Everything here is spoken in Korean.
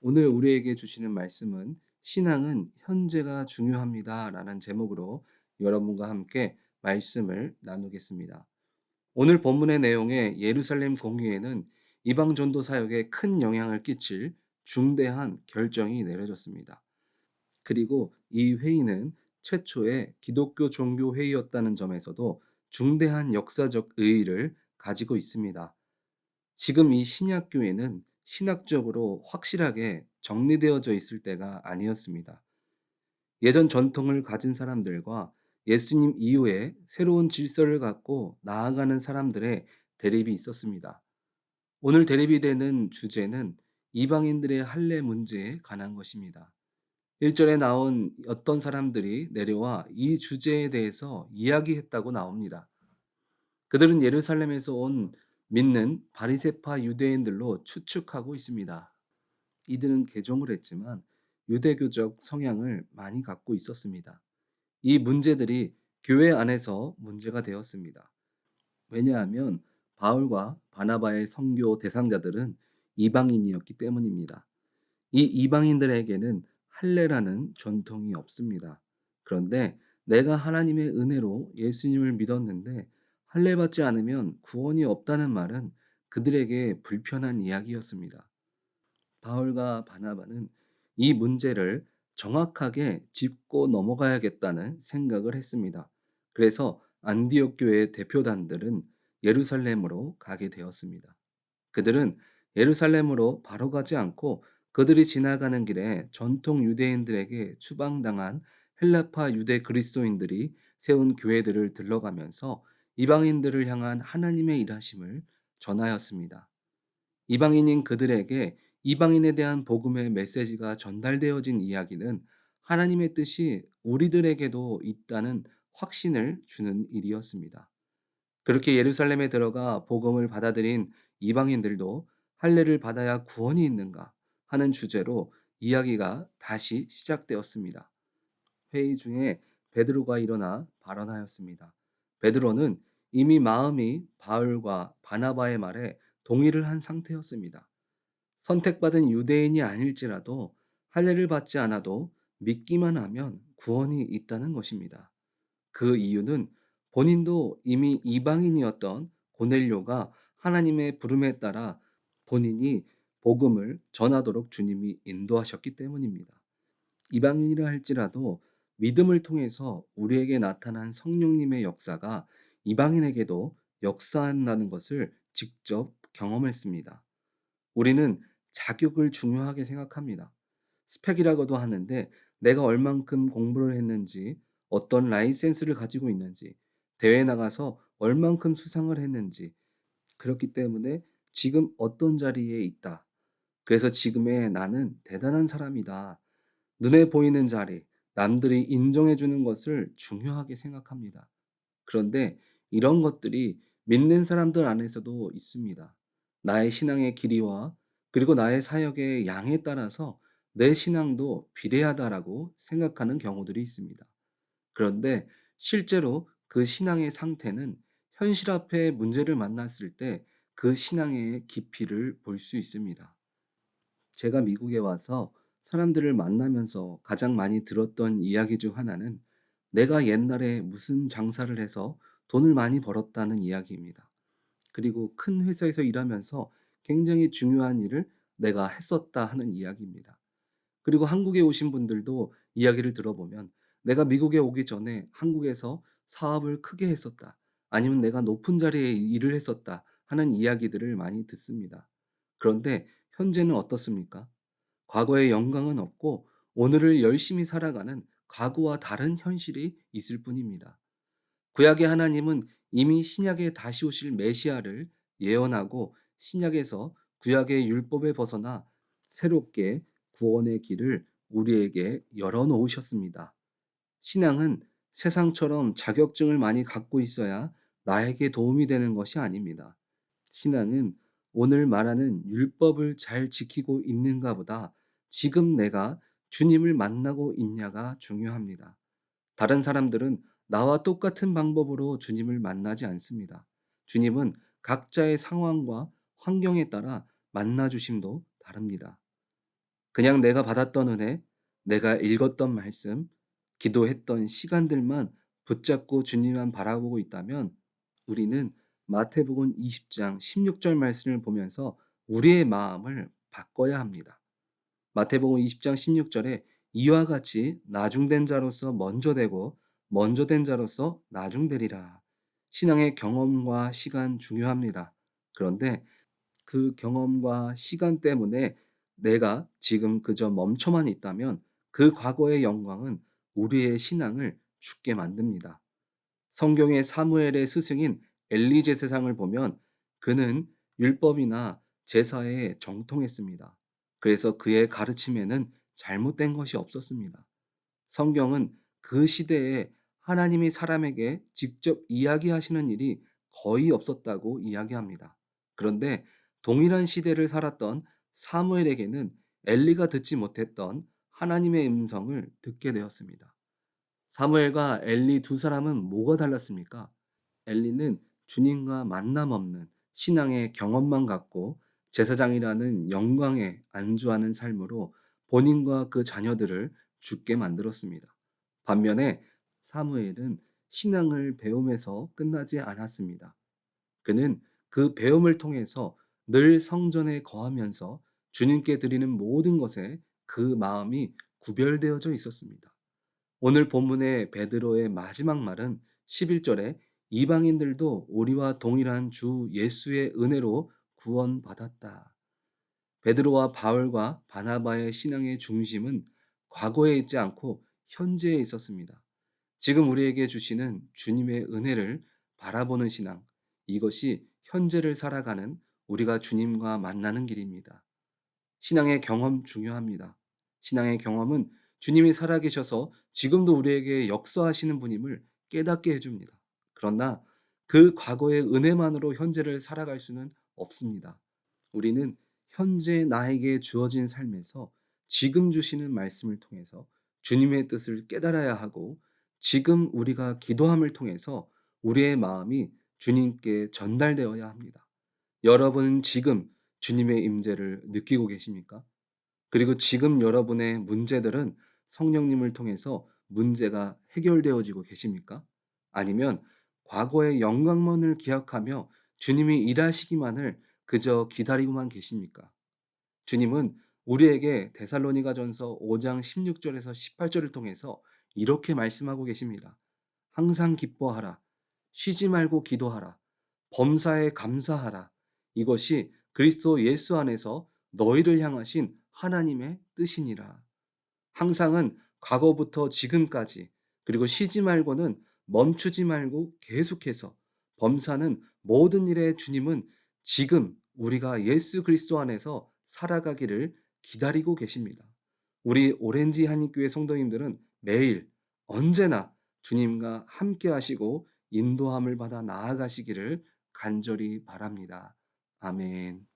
오늘 우리에게 주시는 말씀은 "신앙은 현재가 중요합니다."라는 제목으로 여러분과 함께 말씀을 나누겠습니다. 오늘 본문의 내용에 예루살렘 공의회는 이방 전도 사역에 큰 영향을 끼칠 중대한 결정이 내려졌습니다. 그리고 이 회의는 최초의 기독교 종교 회의였다는 점에서도 중대한 역사적 의의를 가지고 있습니다. 지금 이 신약 교회는 신학적으로 확실하게 정리되어져 있을 때가 아니었습니다. 예전 전통을 가진 사람들과 예수님 이후에 새로운 질서를 갖고 나아가는 사람들의 대립이 있었습니다. 오늘 대립이 되는 주제는 이방인들의 할례 문제에 관한 것입니다. 1절에 나온 어떤 사람들이 내려와 이 주제에 대해서 이야기했다고 나옵니다. 그들은 예루살렘에서 온 믿는 바리새파 유대인들로 추측하고 있습니다. 이들은 개종을 했지만 유대교적 성향을 많이 갖고 있었습니다. 이 문제들이 교회 안에서 문제가 되었습니다. 왜냐하면 바울과 바나바의 선교 대상자들은 이방인이었기 때문입니다. 이 이방인들에게는 할례라는 전통이 없습니다. 그런데 내가 하나님의 은혜로 예수님을 믿었는데 할례 받지 않으면 구원이 없다는 말은 그들에게 불편한 이야기였습니다. 바울과 바나바는 이 문제를 정확하게 짚고 넘어가야겠다는 생각을 했습니다. 그래서 안디옥 교회 대표단들은 예루살렘으로 가게 되었습니다. 그들은 예루살렘으로 바로 가지 않고 그들이 지나가는 길에 전통 유대인들에게 추방당한 헬라파 유대 그리스도인들이 세운 교회들을 들러가면서 이방인들을 향한 하나님의 일하심을 전하였습니다. 이방인인 그들에게 이방인에 대한 복음의 메시지가 전달되어진 이야기는 하나님의 뜻이 우리들에게도 있다는 확신을 주는 일이었습니다. 그렇게 예루살렘에 들어가 복음을 받아들인 이방인들도 할례를 받아야 구원이 있는가 하는 주제로 이야기가 다시 시작되었습니다. 회의 중에 베드로가 일어나 발언하였습니다. 베드로는 이미 마음이 바울과 바나바의 말에 동의를 한 상태였습니다. 선택받은 유대인이 아닐지라도 할례를 받지 않아도 믿기만 하면 구원이 있다는 것입니다. 그 이유는 본인도 이미 이방인이었던 고넬료가 하나님의 부름에 따라 본인이 복음을 전하도록 주님이 인도하셨기 때문입니다. 이방인이라 할지라도 믿음을 통해서 우리에게 나타난 성령님의 역사가 이방인에게도 역사한다는 것을 직접 경험했습니다. 우리는 자격을 중요하게 생각합니다. 스펙이라고도 하는데 내가 얼만큼 공부를 했는지, 어떤 라이센스를 가지고 있는지, 대회 나가서 얼만큼 수상을 했는지, 그렇기 때문에 지금 어떤 자리에 있다. 그래서 지금의 나는 대단한 사람이다. 눈에 보이는 자리, 남들이 인정해 주는 것을 중요하게 생각합니다. 그런데 이런 것들이 믿는 사람들 안에서도 있습니다. 나의 신앙의 길이와 그리고 나의 사역의 양에 따라서 내 신앙도 비례하다라고 생각하는 경우들이 있습니다. 그런데 실제로 그 신앙의 상태는 현실 앞에 문제를 만났을 때 그 신앙의 깊이를 볼 수 있습니다. 제가 미국에 와서 사람들을 만나면서 가장 많이 들었던 이야기 중 하나는 내가 옛날에 무슨 장사를 해서 돈을 많이 벌었다는 이야기입니다. 그리고 큰 회사에서 일하면서 굉장히 중요한 일을 내가 했었다 하는 이야기입니다. 그리고 한국에 오신 분들도 이야기를 들어보면 내가 미국에 오기 전에 한국에서 사업을 크게 했었다. 아니면 내가 높은 자리에 일을 했었다 하는 이야기들을 많이 듣습니다. 그런데 현재는 어떻습니까? 과거의 영광은 없고 오늘을 열심히 살아가는 과거와 다른 현실이 있을 뿐입니다. 구약의 하나님은 이미 신약에 다시 오실 메시아를 예언하고 신약에서 구약의 율법에 벗어나 새롭게 구원의 길을 우리에게 열어 놓으셨습니다. 신앙은 세상처럼 자격증을 많이 갖고 있어야 나에게 도움이 되는 것이 아닙니다. 신앙은 오늘 말하는 율법을 잘 지키고 있는가 보다 지금 내가 주님을 만나고 있냐가 중요합니다. 다른 사람들은 나와 똑같은 방법으로 주님을 만나지 않습니다. 주님은 각자의 상황과 환경에 따라 만나 주심도 다릅니다. 그냥 내가 받았던 은혜, 내가 읽었던 말씀, 기도했던 시간들만 붙잡고 주님만 바라보고 있다면 우리는 마태복음 20장 16절 말씀을 보면서 우리의 마음을 바꿔야 합니다. 마태복음 20장 16절에 이와 같이 나중된 자로서 먼저 되고 먼저 된 자로서 나중되리라. 신앙의 경험과 시간 중요합니다. 그런데 그 경험과 시간 때문에 내가 지금 그저 멈춰만 있다면 그 과거의 영광은 우리의 신앙을 죽게 만듭니다. 성경의 사무엘의 스승인 엘리제 세상을 보면 그는 율법이나 제사에 정통했습니다. 그래서 그의 가르침에는 잘못된 것이 없었습니다. 성경은 그 시대에 하나님이 사람에게 직접 이야기하시는 일이 거의 없었다고 이야기합니다. 그런데 동일한 시대를 살았던 사무엘에게는 엘리가 듣지 못했던 하나님의 음성을 듣게 되었습니다. 사무엘과 엘리 두 사람은 뭐가 달랐습니까? 엘리는 주님과 만남 없는 신앙의 경험만 갖고 제사장이라는 영광에 안주하는 삶으로 본인과 그 자녀들을 죽게 만들었습니다. 반면에 사무엘은 신앙을 배움에서 끝나지 않았습니다. 그는 그 배움을 통해서 늘 성전에 거하면서 주님께 드리는 모든 것에 그 마음이 구별되어져 있었습니다. 오늘 본문의 베드로의 마지막 말은 11절에 이방인들도 우리와 동일한 주 예수의 은혜로 구원받았다. 베드로와 바울과 바나바의 신앙의 중심은 과거에 있지 않고 현재에 있었습니다. 지금 우리에게 주시는 주님의 은혜를 바라보는 신앙, 이것이 현재를 살아가는 우리가 주님과 만나는 길입니다. 신앙의 경험 중요합니다. 신앙의 경험은 주님이 살아계셔서 지금도 우리에게 역사하시는 분임을 깨닫게 해줍니다. 그러나 그 과거의 은혜만으로 현재를 살아갈 수는 없습니다. 우리는 현재 나에게 주어진 삶에서 지금 주시는 말씀을 통해서 주님의 뜻을 깨달아야 하고 지금 우리가 기도함을 통해서 우리의 마음이 주님께 전달되어야 합니다. 여러분 지금 주님의 임재를 느끼고 계십니까? 그리고 지금 여러분의 문제들은 성령님을 통해서 문제가 해결되어지고 계십니까? 아니면 과거의 영광만을 기억하며 주님이 일하시기만을 그저 기다리고만 계십니까? 주님은 우리에게 데살로니가 전서 5장 16절에서 18절을 통해서 이렇게 말씀하고 계십니다. 항상 기뻐하라. 쉬지 말고 기도하라. 범사에 감사하라. 이것이 그리스도 예수 안에서 너희를 향하신 하나님의 뜻이니라. 항상은 과거부터 지금까지 그리고 쉬지 말고는 멈추지 말고 계속해서 범사는 모든 일에 주님은 지금 우리가 예수 그리스도 안에서 살아가기를 기다리고 계십니다. 우리 오렌지 한인교회 성도님들은 매일 언제나 주님과 함께 하시고 인도함을 받아 나아가시기를 간절히 바랍니다. 아멘.